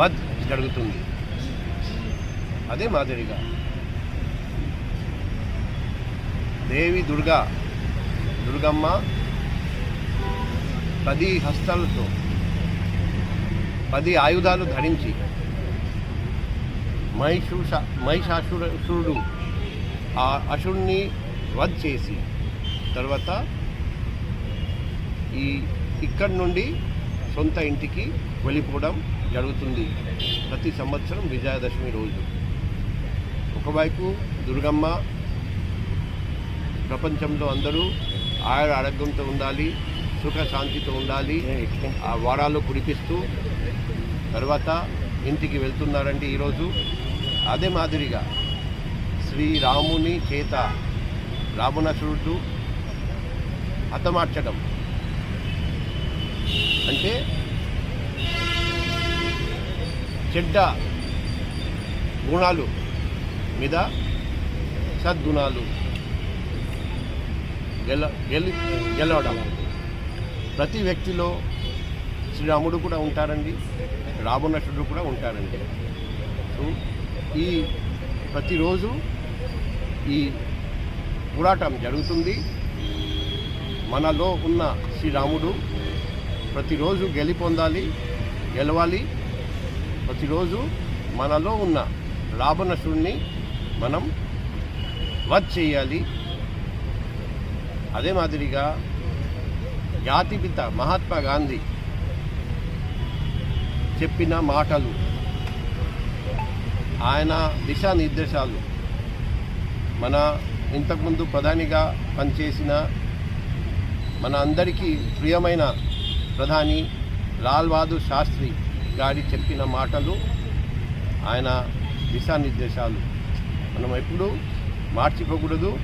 వద్ జరుగుతుంది. అదే మాదిరిగా దేవి దుర్గా దుర్గమ్మ పది హస్తాలతో పది ఆయుధాలు ధరించి మహిషూష మహిషాసురుడు ఆ అసురుణ్ణి వధ్ చేసి తర్వాత ఈ ఇక్కడి నుండి సొంత ఇంటికి వెళ్ళిపోవడం జరుగుతుంది ప్రతి సంవత్సరం విజయదశమి రోజు. ఒకవైపు దుర్గమ్మ ప్రపంచంలో అందరూ ఆయుర ఆరోగ్యంతో ఉండాలి సుఖ శాంతితో ఉండాలి ఆ వారాలు కురిపిస్తూ తర్వాత ఇంటికి వెళ్తున్నారండి ఈరోజు. అదే మాదిరిగా శ్రీరాముని చేత రావణాసురుడు హతమార్చడం. అంటే చెడ్డ గుణాలు మీద సద్గుణాలు గెల గెలి గెలవడం. ప్రతి వ్యక్తిలో శ్రీరాముడు కూడా ఉంటారండి రావణాసుడు కూడా ఉంటారండి. సో ఈ ప్రతిరోజు ఈ పోరాటం జరుగుతుంది. మనలో ఉన్న శ్రీరాముడు ప్రతిరోజు గెలిపొందాలి గెలవాలి. ప్రతిరోజు మనలో ఉన్న రావణసుడిని మనం వద్ చేయాలి. అదే మాదిరిగా జాతిపిత మహాత్మా గాంధీ చెప్పిన మాటలు ఆయన దిశానిర్దేశాలు మన ఇంతకుముందు ప్రధానిగా పనిచేసిన మన అందరికీ ప్రియమైన ప్రధాని లాల్ బహదూర్ శాస్త్రి గారి చెప్పిన మాటలు ఆయన దిశానిర్దేశాలు. మనం ఎప్పుడూ మార్చిపోకూడదు.